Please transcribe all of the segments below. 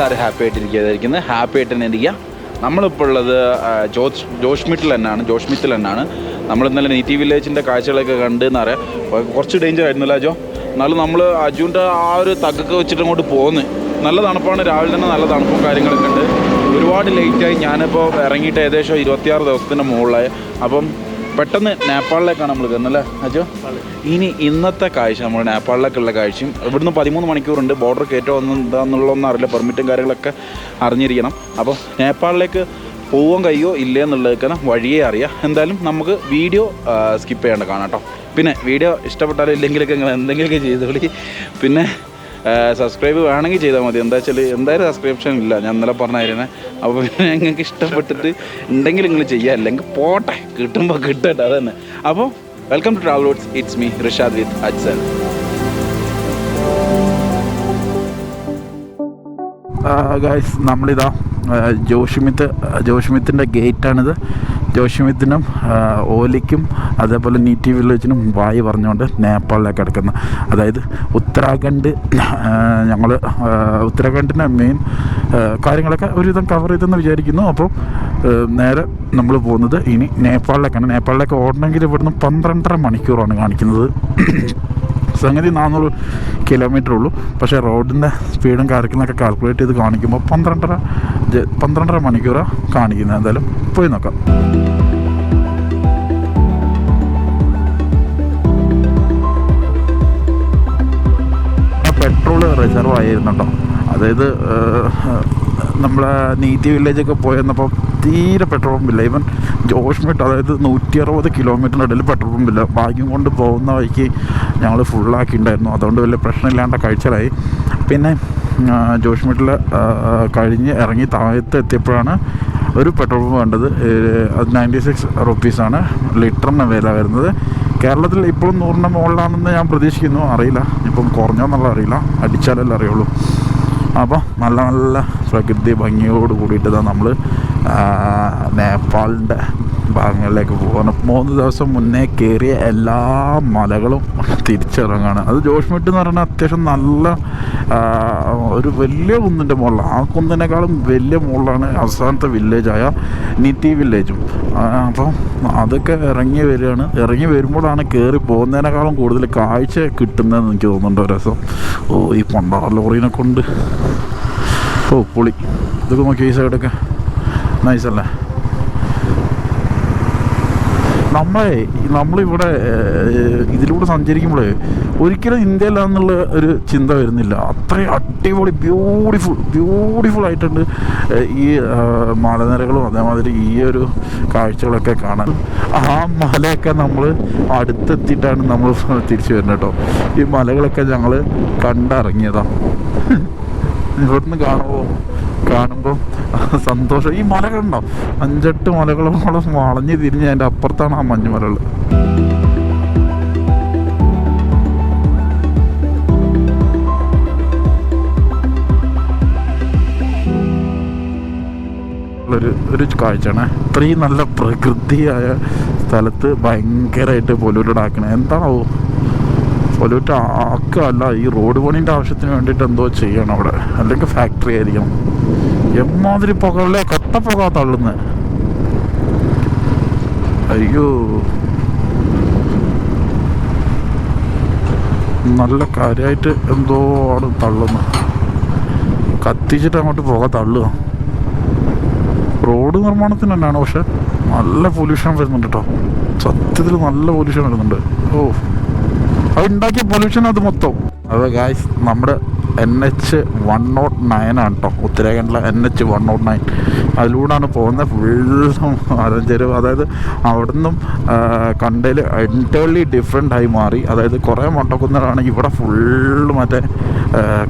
എല്ലാവരും happy ആയിട്ടിരിക്കുന്നതായിരിക്കുന്നത് happy ആയിട്ട് തന്നെ ഇരിക്കുക. നമ്മളിപ്പോൾ ഉള്ളത് ജോസ് ജോഷ് ജോഷ്മിറ്റിൽ തന്നെയാണ് ജോഷ്മിറ്റിൽ തന്നെയാണ്. നമ്മൾ ഇന്നലെ നീറ്റി വില്ലേജിന്റെ കാഴ്ചകളൊക്കെ കണ്ട് എന്ന് പറയാം. കുറച്ച് ഡേഞ്ചർ ആയിരുന്നില്ല അജോ? എന്നാലും നമ്മൾ അജുവിന്റെ ആ ഒരു തക്കൊക്കെ വെച്ചിട്ട് അങ്ങോട്ട് പോകുന്നു നല്ല തണുപ്പാണ്. രാവിലെ തന്നെ നല്ല തണുപ്പും കാര്യങ്ങളൊക്കെ ഉണ്ട്. ഒരുപാട് ലേറ്റായി ഞാനിപ്പോൾ ഇറങ്ങിയിട്ട് ഏകദേശം ഇരുപത്തിയാറ് ദിവസത്തിന്റെ മുകളിലായി. അപ്പം പെട്ടെന്ന് നേപ്പാളിലേക്കാണ് നമ്മൾ കയറുന്നത് അല്ലേ അജോ? ഇനി ഇന്നത്തെ കാഴ്ച നമ്മൾ നേപ്പാളിലേക്കുള്ള കാഴ്ചയും ഇവിടുന്ന് പതിമൂന്ന് മണിക്കൂറുണ്ട് ബോർഡർ കയറ്റോ എന്താണെന്നുള്ളതൊന്നും അറിയില്ല പെർമിറ്റും കാര്യങ്ങളൊക്കെ അറിഞ്ഞിരിക്കണം. അപ്പോൾ നേപ്പാളിലേക്ക് പോവാൻ കഴിയോ ഇല്ലേ എന്നുള്ളതൊക്കെ വഴിയേ അറിയാം. എന്തായാലും നമുക്ക് വീഡിയോ സ്കിപ്പ് ചെയ്യേണ്ട കാണാം കേട്ടോ. പിന്നെ വീഡിയോ ഇഷ്ടപ്പെട്ടാലും ഇല്ലെങ്കിലൊക്കെ നിങ്ങൾ എന്തെങ്കിലുമൊക്കെ ചെയ്തോളി. പിന്നെ സബ്സ്ക്രൈബ് വേണമെങ്കിൽ ചെയ്താൽ മതി. എന്താ വെച്ചാൽ എന്തായാലും സബ്സ്ക്രിപ്ഷൻ ഇല്ല. ഞാൻ ഇന്നലെ പറഞ്ഞായിരുന്നെ. അപ്പോൾ പിന്നെ ഞങ്ങൾക്ക് ഇഷ്ടപ്പെട്ടിട്ട് ഉണ്ടെങ്കിൽ നിങ്ങൾ ചെയ്യുക. അല്ലെങ്കിൽ പോട്ടെ. കിട്ടുമ്പോൾ കിട്ടട്ടെ. അതന്നെ. അപ്പോൾ welcome to Travel Roads it's me Rishad with Ajsal guys നമ്മളിതാ ജോഷിമിത്ത് ജോഷിമിത്തിന്റെ ഗേറ്റാണിത് ജോഷിമിത്തിനും ഓലിക്കും അതേപോലെ നീറ്റി വില്ലേജിനും വായി പറഞ്ഞുകൊണ്ട് നേപ്പാളിലേക്ക് കിടക്കുന്ന അതായത് ഉത്തരാഖണ്ഡ് ഞങ്ങൾ ഉത്തരാഖണ്ഡിന്റെ മെയിൻ കാര്യങ്ങളൊക്കെ ഒരുവിധം കവർ ചെയ്തെന്ന് വിചാരിക്കുന്നു. അപ്പോൾ നേരെ നമ്മൾ പോകുന്നത് ഇനി നേപ്പാളിലേക്കാണ്. നേപ്പാളിലേക്ക് ഓടണമെങ്കിൽ ഇവിടുന്ന് പന്ത്രണ്ടര മണിക്കൂറാണ് കാണിക്കുന്നത്. സംഗതി നാനൂറ് കിലോമീറ്റർ ഉള്ളൂ. പക്ഷേ റോഡിന്റെ സ്പീഡും കാര്യങ്ങളൊക്കെ കാൽക്കുലേറ്റ് ചെയ്ത് കാണിക്കുമ്പോൾ പന്ത്രണ്ടര പന്ത്രണ്ടര മണിക്കൂറാണ് കാണിക്കുന്നത്. എന്തായാലും പോയി നോക്കാം. പെട്രോൾ റിസർവ് ആയിരുന്നുണ്ടോ അതായത് നമ്മളെ നീതി വില്ലേജൊക്കെ പോയെന്നപ്പോൾ തീരെ പെട്രോൾ പമ്പില്ല ഇവൻ ജോഷ്മിട്ട് അതായത് നൂറ്റി അറുപത് കിലോമീറ്ററിന്റെ ഇടയിൽ പെട്രോൾ പമ്പില്ല ഭാഗ്യം കൊണ്ട് പോകുന്ന വഴിക്ക് ഞങ്ങൾ ഫുള്ളാക്കിയിട്ടുണ്ടായിരുന്നു അതുകൊണ്ട് വലിയ പ്രശ്നമില്ലാണ്ട കാഴ്ചകളായി പിന്നെ ജോഷ്മിട്ടിൽ കഴിഞ്ഞ് ഇറങ്ങി താഴത്ത് എത്തിയപ്പോഴാണ് ഒരു പെട്രോൾ പമ്പ് വേണ്ടത് അത് നയന്റി സിക്സ് റുപ്പീസാണ് ലിറ്ററിന് വില വരുന്നത്. കേരളത്തിൽ ഇപ്പോഴും നൂറിന്റെ മുകളിലാണെന്ന് ഞാൻ പ്രതീക്ഷിക്കുന്നു. അറിയില്ല. ഇപ്പം കുറഞ്ഞോന്നുള്ള അറിയില്ല. അടിച്ചാലല്ലേ അറിയുള്ളൂ. അപ്പോൾ നല്ല നല്ല പ്രകൃതി ഭംഗിയോട് കൂടിയിട്ട് നമ്മൾ നേപ്പാളിന്റെ ഭാഗങ്ങളിലേക്ക് പോകണം മൂന്ന് ദിവസം മുന്നേ കയറിയ എല്ലാ മലകളും തിരിച്ചിറങ്ങാണ്. അത് ജോഷ്മെട്ട് എന്ന് പറഞ്ഞാൽ അത്യാവശ്യം നല്ല ഒരു വലിയ കുന്നിന്റെ മുകളിലാണ് ആ കുന്നിനേക്കാളും വലിയ മുകളിലാണ് അവസാനത്തെ വില്ലേജായ നിറ്റി വില്ലേജും അപ്പം അതൊക്കെ ഇറങ്ങി വരികയാണ്. ഇറങ്ങി വരുമ്പോഴാണ് കയറി പോകുന്നതിനേക്കാളും കൂടുതൽ കാഴ്ച കിട്ടുന്നതെന്ന് എനിക്ക് തോന്നുന്നുണ്ട് രസം. ഓ ഈ പണ്ടാറ ലോറീനെ കൊണ്ട്. ഓ പൊളി. ഇതൊക്കെ നോക്കി ഈ സൈഡൊക്കെ നൈസല്ലേ നമ്മളെ നമ്മളിവിടെ ഇതിലൂടെ സഞ്ചരിക്കുമ്പോൾ ഒരിക്കലും ഇന്ത്യയിലാന്നുള്ള ഒരു ചിന്ത വരുന്നില്ല. അത്രയും അടിപൊളി ബ്യൂട്ടിഫുൾ ബ്യൂട്ടിഫുൾ ആയിട്ടുണ്ട് ഈ മലനിരകളും അതേമാതിരി ഈ ഒരു കാഴ്ചകളൊക്കെ കാണാൻ. ആ മലയൊക്കെ നമ്മൾ അടുത്തെത്തിയിട്ടാണ് നമ്മൾ തിരിച്ചു വരുന്നത് കേട്ടോ. ഈ മലകളൊക്കെ ഞങ്ങൾ കണ്ടിറങ്ങിയതാണ് ഇവിടുന്ന് കാണുമ്പോൾ കാണുമ്പോൾ സന്തോഷം. ഈ മലകളുണ്ടോ അഞ്ചെട്ട് മലകളോളം വളഞ്ഞ് തിരിഞ്ഞ് അതിന്റെ അപ്പുറത്താണ് ആ മഞ്ഞുമലകൾ. ഒരു ഒരു കാഴ്ചയാണ്. ഇത്രയും നല്ല പ്രകൃതിയായ സ്ഥലത്ത് ഭയങ്കരമായിട്ട് പൊല്യൂട്ടഡ് ആക്കണേ എന്താണോ പൊല്യൂട്ട് ആക്കല്ല ഈ റോഡ് പണിന്റെ ആവശ്യത്തിന് വേണ്ടിയിട്ട് എന്തോ ചെയ്യണം അവിടെ. അല്ലെങ്കിൽ ഫാക്ടറി ആയിരിക്കണം. എമ്മാതിരി പുകകളെ കട്ട പുക തള്ളുന്നത് അയ്യോ. നല്ല കാര്യമായിട്ട് എന്തോ ആണ് തള്ളുന്നത് കത്തിച്ചിട്ട് അങ്ങോട്ട് പുക തള്ളുക. റോഡ് നിർമ്മാണത്തിന് തന്നെയാണ് പക്ഷെ നല്ല പൊല്യൂഷൻ വരുന്നുണ്ട് കേട്ടോ സത്യത്തിൽ നല്ല പൊല്യൂഷൻ വരുന്നുണ്ട്. ഓ. അത് ഉണ്ടാക്കിയ പൊല്യൂഷൻ അത് മൊത്തം. അതെ ഗായ്സ് നമ്മുടെ N H one nought nine ആണ് കേട്ടോ ഉത്തരാഖണ്ഡിലെ N H one nought nine അതിലൂടെയാണ് പോകുന്നത് ഫുള്ളും മലഞ്ചെരുവ് അതായത് അവിടെ നിന്നും കണ്ടതിൽ എന്റേർലി ഡിഫറെന്റ് ആയി മാറി. അതായത് കുറേ മൊട്ടക്കുന്നുകളാണ് ഇവിടെ ഫുള്ള് മറ്റേ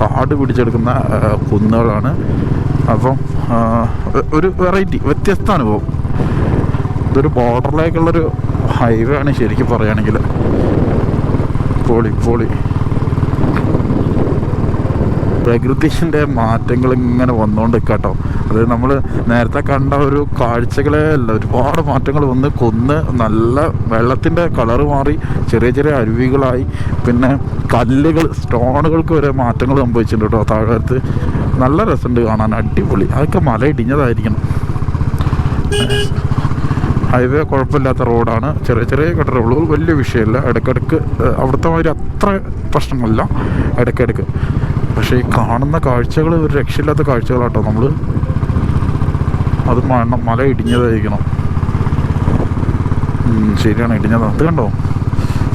കാട് പിടിച്ചെടുക്കുന്ന കുന്നുകളാണ്. അപ്പം ഒരു വെറൈറ്റി വ്യത്യസ്ത അനുഭവം. ഇതൊരു ബോർഡറിലേക്കുള്ളൊരു ഹൈവേ ആണ് ശരിക്കും പറയുകയാണെങ്കിൽ പൊളി പൊളി. പ്രകൃതിന്റെ മാറ്റങ്ങൾ ഇങ്ങനെ വന്നുകൊണ്ട് കേട്ടോ അത് നമ്മൾ നേരത്തെ കണ്ട ഒരു കാഴ്ചകളെ അല്ല ഒരുപാട് മാറ്റങ്ങൾ വന്ന് കൊന്ന് നല്ല വെള്ളത്തിന്റെ കളറ് മാറി ചെറിയ ചെറിയ അരുവികളായി. പിന്നെ കല്ലുകൾ സ്റ്റോണുകൾക്ക് വരെ മാറ്റങ്ങൾ സംഭവിച്ചിട്ടുണ്ട് കേട്ടോ താഴത്ത്. നല്ല രസമുണ്ട് കാണാൻ അടിപൊളി. അതൊക്കെ മല ഇടിഞ്ഞതായിരിക്കണം. ഹൈവേ കുഴപ്പമില്ലാത്ത റോഡാണ്. ചെറിയ ചെറിയ ഗട്ടറേ ഉള്ളൂ. വലിയ വിഷയമില്ല. ഇടയ്ക്കിടയ്ക്ക് അവിടുത്തെ മാതിരി അത്ര പ്രശ്നങ്ങളില്ല ഇടയ്ക്കിടയ്ക്ക്. പക്ഷേ ഈ കാണുന്ന കാഴ്ചകൾ ഒരു രക്ഷയില്ലാത്ത കാഴ്ചകളാട്ടോ നമ്മൾ അത് മണ്ണ മല ഇടിഞ്ഞതായിരിക്കണം. ശരിയാണ്. ഇടിഞ്ഞത്. അത് കണ്ടോ?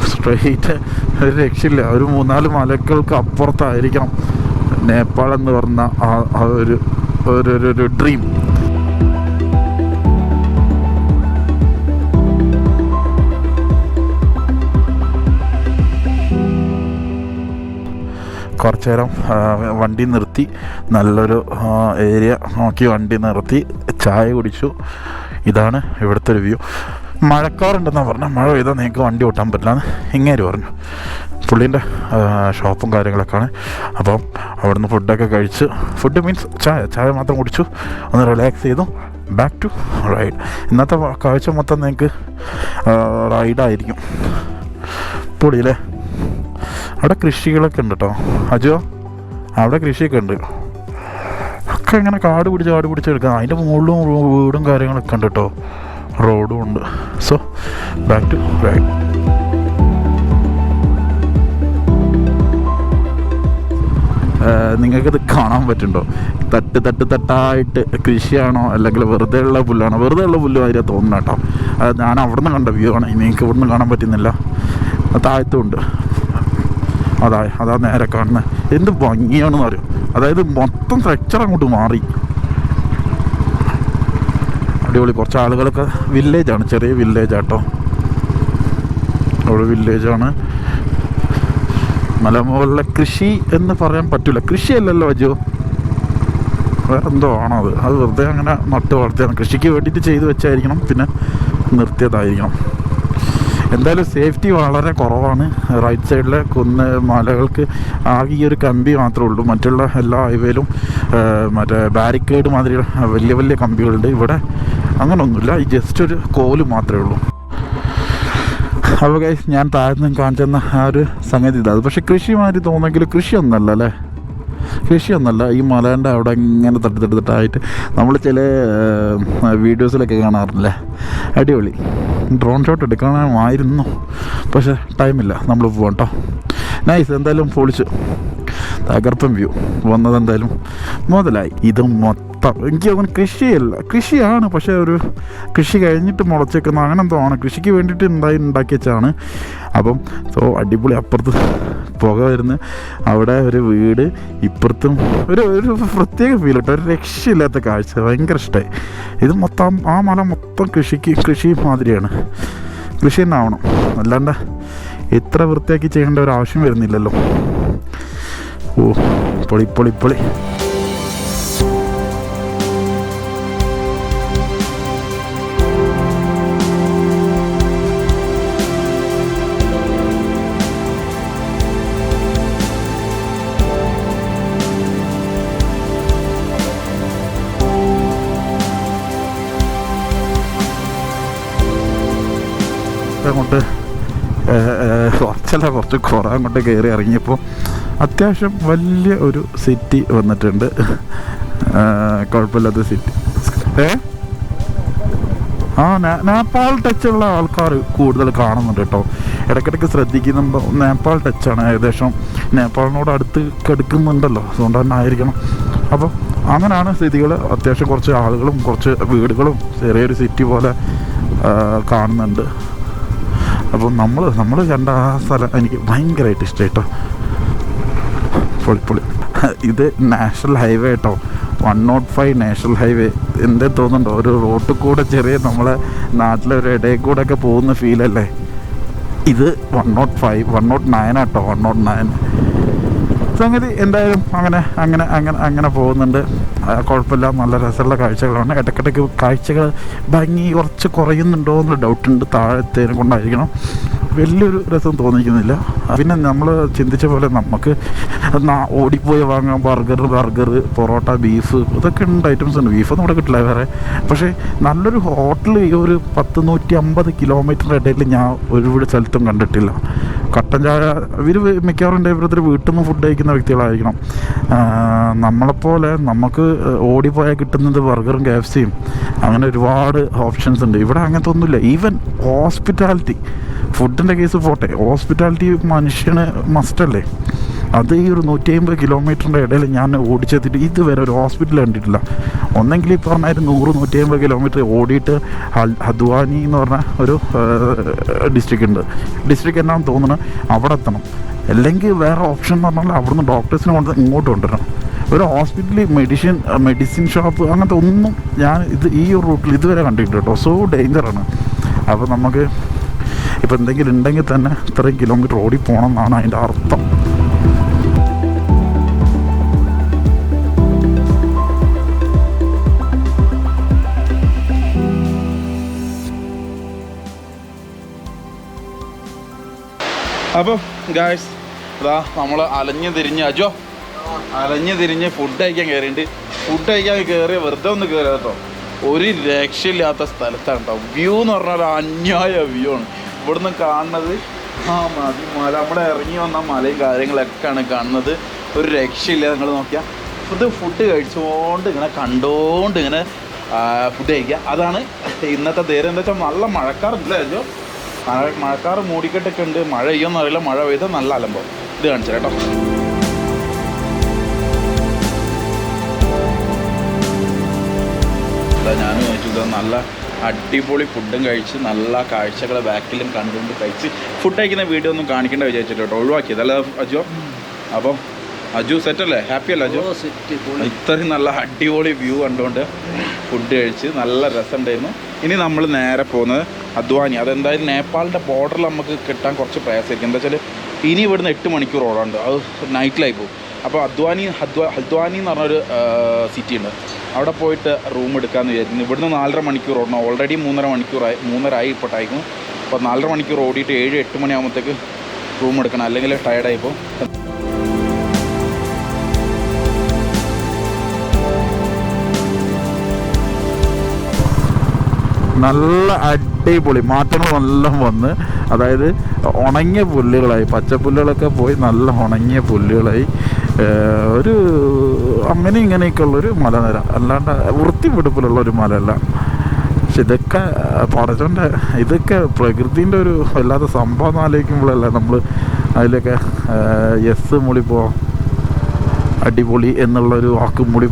സ്ട്രെയിറ്റ് ഒരു രക്ഷയില്ല. ഒരു മൂന്നാൽ മലകൾക്ക് അപ്പുറത്തായിരിക്കണം. നേപ്പാൾ എന്ന് പറഞ്ഞ ആ ഒരു- ഒരു ഡ്രീം കുറച്ച് നേരം വണ്ടി നിർത്തി നല്ലൊരു ഏരിയ നോക്കി വണ്ടി നിർത്തി ചായ കുടിച്ചു. ഇതാണ് ഇവിടുത്തെ ഒരു വ്യൂ മഴക്കാറുണ്ടെന്നാണ് പറഞ്ഞത് മഴ പെയ്താൽ നിങ്ങൾക്ക് വണ്ടി ഓട്ടാൻ പറ്റില്ല ഇങ്ങേര് പറഞ്ഞു. പുള്ളീന്റെ ഷോപ്പും കാര്യങ്ങളൊക്കെയാണ്. അപ്പം അവിടുന്ന് ഫുഡൊക്കെ കഴിച്ച് ഫുഡ് മീൻസ് ചായ. ചായ മാത്രം കുടിച്ചു ഒന്ന് റിലാക്സ് ചെയ്തു ബാക്ക് ടു റൈഡ് ഇന്നത്തെ കാഴ്ച മൊത്തം നിങ്ങൾക്ക് റൈഡായിരിക്കും പൊളിയില്ലേ അവിടെ കൃഷികളൊക്കെ ഉണ്ട് കേട്ടോ അജോ അവിടെ കൃഷിയൊക്കെ ഉണ്ട്. ഒക്കെ ഇങ്ങനെ കാട് പിടിച്ച് കാട് പിടിച്ച് എടുക്കാം അതിന്റെ മുകളിലും വീടും കാര്യങ്ങളൊക്കെ ഉണ്ട് കേട്ടോ റോഡും ഉണ്ട്. സോ ബാക്ക് ടു ബാക്ക് നിങ്ങൾക്കിത് കാണാൻ പറ്റുണ്ടോ തട്ട് തട്ട് തട്ടായിട്ട് കൃഷിയാണോ? അല്ലെങ്കിൽ വെറുതെ ഉള്ള പുല്ലാണോ? വെറുതെ ഉള്ള പുല്ലും അതിനെ തോന്നുന്നു കേട്ടോ അത് ഞാൻ അവിടെ നിന്ന് കണ്ട വ്യൂ ആണ്. നിങ്ങൾക്ക് ഇവിടെ നിന്ന് കാണാൻ പറ്റുന്നില്ല. താഴത്തും താഴത്തുണ്ട് അതാ അതാ നേരെ കാണുന്നത് എന്ത് ഭംഗിയാണെന്ന് അറിയും അതായത് മൊത്തം സ്ട്രക്ചർ അങ്ങോട്ട് മാറി. അടിപൊളി. കുറച്ച് ആളുകളൊക്കെ വില്ലേജാണ് ചെറിയ വില്ലേജ് ആട്ടോ. അവിടെ വില്ലേജാണ് മലമുകളിലെ കൃഷി എന്ന് പറയാൻ പറ്റില്ല കൃഷിയല്ലല്ലോ അജു. വേറെ എന്തോ ആണോ അത്. അത് വെറുതെ അങ്ങനെ നട്ട് വളർത്തിയാണ് കൃഷിക്ക് വേണ്ടിയിട്ട് ചെയ്തു വെച്ചായിരിക്കണം. പിന്നെ നിർത്തിയതായിരിക്കണം. എന്തായാലും സേഫ്റ്റി വളരെ കുറവാണ്. റൈറ്റ് സൈഡിലെ കുന്ന് മലകൾക്ക് ആകെ ഈ ഒരു കമ്പി മാത്രമേ ഉള്ളൂ. മറ്റുള്ള എല്ലാ ഹൈവേയിലും മറ്റേ ബാരിക്കേഡ് മാതിരി വലിയ വലിയ കമ്പികളുണ്ട്. ഇവിടെ അങ്ങനൊന്നുമില്ല. ഈ ജസ്റ്റ് ഒരു കോൽ മാത്രമേ ഉള്ളൂ. അപ്പോൾ ഞാൻ താഴ്ന്നും കാണിച്ചെന്ന ആ ഒരു സംഗതി ഇതാണ് പക്ഷേ കൃഷി മാതിരി തോന്നുമെങ്കിൽ കൃഷിയൊന്നല്ല അല്ലേ? കൃഷിയൊന്നല്ല ഈ മലേന്റെ അവിടെ ഇങ്ങനെ തട്ടി തട്ടി നമ്മൾ ചില വീഡിയോസിലൊക്കെ കാണാറില്ലേ? അടിപൊളി. ഡ്രോൺ ഷോട്ട് എടുക്കണമായിരുന്നു പക്ഷേ ടൈമില്ല. നമ്മൾ പോകട്ടോ കേട്ടോ നൈസ്. എന്തായാലും പൊളിച്ചു. തകർപ്പൻ വ്യൂ. വന്നത് എന്തായാലും മുതലായി. ഇത് മൊത്തം. എനിക്ക് തോന്നുന്നു കൃഷിയല്ല. കൃഷിയാണ്. പക്ഷേ ഒരു കൃഷി കഴിഞ്ഞിട്ട് മുളച്ചേക്കുന്ന അങ്ങനെ എന്തോ ആണ്. കൃഷിക്ക് വേണ്ടിയിട്ട് ഉണ്ടായി ഉണ്ടാക്കി വെച്ചാണ് അപ്പം സോ അടിപൊളി. അപ്പുറത്ത് പുക വരുന്ന. അവിടെ ഒരു വീട്. ഇപ്പുറത്തും ഒരു ഒരു പ്രത്യേക ഫീൽ കേട്ടോ. ഒരു രക്ഷയില്ലാത്ത കാഴ്ച. ഭയങ്കര ഇഷ്ടമായി ഇത് മൊത്തം ആ മല മൊത്തം കൃഷിക്ക് കൃഷി മാതിരിയാണ്. കൃഷി തന്നെ ആവണം. അല്ലാണ്ട് ഇത്ര വൃത്തിയാക്കി ചെയ്യേണ്ട ഒരു ആവശ്യം വരുന്നില്ലല്ലോ. ഓ പൊളി പൊളി പൊളി അങ്ങോട്ട് കുറച്ചല്ല കുറച്ച് കുറേ അങ്ങോട്ട് കയറി ഇറങ്ങിയപ്പോൾ അത്യാവശ്യം വലിയ ഒരു സിറ്റി വന്നിട്ടുണ്ട്. കുഴപ്പമില്ലാത്ത സിറ്റി ഏ? ആ നേപ്പാൾ ടച്ചുള്ള ആൾക്കാർ കൂടുതൽ കാണുന്നുണ്ട് കേട്ടോ. ഇടയ്ക്കിടയ്ക്ക് ശ്രദ്ധിക്കുന്നുണ്ടോ? നേപ്പാൾ ടച്ചാണ് ഏകദേശം. നേപ്പാളിനോട് അടുത്ത് കെടുക്കുന്നുണ്ടല്ലോ. അതുകൊണ്ട് തന്നെ ആയിരിക്കണം. അപ്പോൾ അങ്ങനെയാണ് സ്ഥിതികൾ അത്യാവശ്യം കുറച്ച് ആളുകളും കുറച്ച് വീടുകളും ചെറിയൊരു സിറ്റി പോലെ കാണുന്നുണ്ട്. അപ്പം നമ്മൾ നമ്മൾ കണ്ട ആ സ്ഥലം എനിക്ക് ഭയങ്കരമായിട്ട് ഇഷ്ടം കേട്ടോ. പൊളി പൊളി ഇത് നാഷണൽ ഹൈവേ കേട്ടോ. One nought five national highway. എന്തേ തോന്നുന്നുണ്ടോ? ഒരു റോട്ടിൽ കൂടെ ചെറിയ നമ്മളെ നാട്ടിലെ ഒരു ഇടയിൽ കൂടെ ഒക്കെ പോകുന്ന ഫീലല്ലേ ഇത് one nought five one nought nine ആട്ടോ വൺ നോട്ട് നയൻ സംഗതി എന്തായാലും അങ്ങനെ അങ്ങനെ അങ്ങനെ അങ്ങനെ പോകുന്നുണ്ട്. കുഴപ്പമില്ല. നല്ല രസമുള്ള കാഴ്ചകളാണ്. ഇടയ്ക്കിടയ്ക്ക് കാഴ്ചകൾ ഭംഗി കുറച്ച് കുറയുന്നുണ്ടോ എന്നൊരു ഡൗട്ടുണ്ട് താഴത്തേനെ കൊണ്ടായിരിക്കണം. വലിയൊരു രസം തോന്നിക്കുന്നില്ല. പിന്നെ നമ്മൾ ചിന്തിച്ച പോലെ നമുക്ക് ഓടിപ്പോയി വാങ്ങാം. ബർഗർ ബർഗർ പൊറോട്ട ബീഫ് ഇതൊക്കെ ഉണ്ട്. ഐറ്റംസ് ഉണ്ട്. ബീഫൊന്നും ഇവിടെ കിട്ടില്ല വേറെ. പക്ഷേ നല്ലൊരു ഹോട്ടൽ ഒരു പത്ത് നൂറ്റി അമ്പത് കിലോമീറ്ററിന്റെ ഇടയിൽ ഞാൻ ഒരുപാട് സ്ഥലത്തും കണ്ടിട്ടില്ല. കട്ടൻ ചായ ഇവർ മിക്കവാറും അഭിപ്രായത്തിൽ വീട്ടിൽ നിന്ന് ഫുഡ് കഴിക്കുന്ന വ്യക്തികളായിരിക്കണം. നമ്മളെപ്പോലെ നമുക്ക് ഓടിപ്പോയാൽ കിട്ടുന്നത് ബർഗറും കെ എഫ് സിയും അങ്ങനെ ഒരുപാട് ഓപ്ഷൻസ് ഉണ്ട്. ഇവിടെ അങ്ങനത്തെ ഒന്നുമില്ല. ഈവൻ ഹോസ്പിറ്റാലിറ്റി ഫുഡിന്റെ കേസ് പോട്ടെ. ഹോസ്പിറ്റാലിറ്റി മനുഷ്യന് മസ്റ്റല്ലേ അത് ഈ ഒരു നൂറ്റി അമ്പത് കിലോമീറ്ററിന്റെ ഇടയിൽ ഞാൻ ഓടിച്ചെത്തിയിട്ട് ഇതുവരെ ഒരു ഹോസ്പിറ്റൽ കണ്ടിട്ടില്ല. ഒന്നെങ്കിൽ ഈ പറഞ്ഞാൽ നൂറ് നൂറ്റി അമ്പത് കിലോമീറ്റർ ഓടിയിട്ട് ഹദ്വാനി എന്ന് പറഞ്ഞ ഒരു ഡിസ്ട്രിക്റ്റ് ഉണ്ട്. ഡിസ്ട്രിക്റ്റ് എന്നാന്ന് തോന്നുന്നത് അവിടെ എത്തണം. അല്ലെങ്കിൽ വേറെ ഓപ്ഷൻ എന്ന് പറഞ്ഞാൽ അവിടുന്ന് ഡോക്ടേഴ്സിനെ കൊണ്ട് ഇങ്ങോട്ട് കൊണ്ടുവരണം. ഒരു ഹോസ്പിറ്റലിൽ മെഡിസിൻ മെഡിസിൻ ഷോപ്പ് അങ്ങനത്തെ ഒന്നും ഞാൻ ഇത് ഈ ഒരു റൂട്ടിൽ ഇതുവരെ കണ്ടിട്ടുണ്ട് കേട്ടോ. സോ ഡേഞ്ചറാണ് അപ്പോൾ നമുക്ക് ഇപ്പോൾ എന്തെങ്കിലും ഉണ്ടെങ്കിൽ തന്നെ ഇത്രയും കിലോമീറ്റർ ഓടി പോകണം എന്നാണ് അതിന്റെ അർത്ഥം. അപ്പോൾ ഗായ്സ് ഇതാ നമ്മൾ അലഞ്ഞ് തിരിഞ്ഞ് അജോ അലഞ്ഞ് തിരിഞ്ഞ് ഫുഡ് കഴിക്കാൻ കയറിയിട്ട് ഫുഡ് കഴിക്കാൻ കയറി വെറുതെ ഒന്ന് കയറി കേട്ടോ. ഒരു രക്ഷയില്ലാത്ത സ്ഥലത്താണ് കേട്ടോ വ്യൂ എന്ന് പറഞ്ഞാൽ അന്യായ വ്യൂ ആണ്. ഇവിടുന്ന് കാണുന്നത്? ആ മതി മല നമ്മുടെ ഇറങ്ങി വന്ന മലയും കാര്യങ്ങളൊക്കെയാണ് കാണുന്നത്. ഒരു രക്ഷയില്ല നിങ്ങൾ നോക്കിയാൽ ഇത് ഫുഡ് കഴിച്ചുകൊണ്ട് ഇങ്ങനെ കണ്ടോണ്ട് ഇങ്ങനെ ഫുഡ് കഴിക്കുക. അതാണ് ഇന്നത്തെ ധൈര്യം. എന്താ വെച്ചാൽ നല്ല മഴക്കാറില്ലായിരുന്നു മഴ മഴക്കാറ് മൂടിക്കെട്ടൊക്കെ ഉണ്ട്. മഴ പെയ്യുമെന്നറിയില്ല മഴ പെയ്ത നല്ല അലമ്പം. ഇത് കാണിച്ചു കേട്ടോ. ഞാനും ചോദിച്ചു നല്ല അടിപൊളി ഫുഡും കഴിച്ച് നല്ല കാഴ്ചകൾ ബാക്കിലും കണ്ടുകൊണ്ട് കഴിച്ച് ഫുഡ് കഴിക്കുന്ന വീഡിയോ ഒന്നും കാണിക്കേണ്ട വിചാരിച്ചിട്ട് കേട്ടോ ഒഴിവാക്കിയതല്ലേ അജു? അപ്പോൾ അജു സെറ്റല്ലേ ഹാപ്പി അല്ലേ അജു? ഇത്രയും നല്ല അടിപൊളി വ്യൂ കണ്ടുകൊണ്ട് ഫുഡ് കഴിച്ച് നല്ല രസമുണ്ടായിരുന്നു. ഇനി നമ്മൾ നേരെ പോകുന്നത് അദ്വാനി. അതെന്തായാലും നേപ്പാളിന്റെ ബോർഡറിൽ നമുക്ക് കിട്ടാൻ കുറച്ച് പ്രയാസമായിരിക്കും. എന്താ വെച്ചാൽ ഇനി ഇവിടുന്ന് എട്ട് മണിക്കൂർ ഓടാണ്ട് അത് നൈറ്റിലായി പോകും. അപ്പോൾ അദ്വാനി ഹദ്വാ ഹൽദ്വാനി എന്ന് പറഞ്ഞൊരു സിറ്റി ഉണ്ട്. അവിടെ പോയിട്ട് റൂം എടുക്കാമെന്ന് വിചാരിക്കുന്നു. ഇവിടുന്ന് നാലര മണിക്കൂർ ഓടണം. ഓൾറെഡി മൂന്നര മണിക്കൂറായി മൂന്നരായി ടൈം അപ്പോൾ നാലര മണിക്കൂർ ഓടിയിട്ട് ഏഴ് എട്ട് മണിയാകുമ്പോഴത്തേക്ക് റൂം എടുക്കണം. അല്ലെങ്കിൽ ടയർഡായി പോകും നല്ല അടിപൊളി മാറ്റങ്ങൾ നല്ല വന്ന്. അതായത് ഉണങ്ങിയ പുല്ലുകളായി. പച്ചപ്പുല്ലുകളൊക്കെ പോയി നല്ല ഉണങ്ങിയ പുല്ലുകളായി. ഒരു അങ്ങനെ ഇങ്ങനെയൊക്കെ ഉള്ളൊരു മലനിര. അല്ലാണ്ട് വൃത്തിവെടുപ്പിലുള്ള ഒരു മലയല്ല. പക്ഷെ ഇതൊക്കെ പടച്ചോന്റെ ഇതൊക്കെ പ്രകൃതിന്റെ ഒരു വല്ലാത്ത സംഭവം ആലോചിക്കുമ്പോഴല്ലേ നമ്മൾ അതിലൊക്കെ എസ് മൂളി പോവാം അടിപൊളി എന്നുള്ളൊരു വാക്ക് മൂളി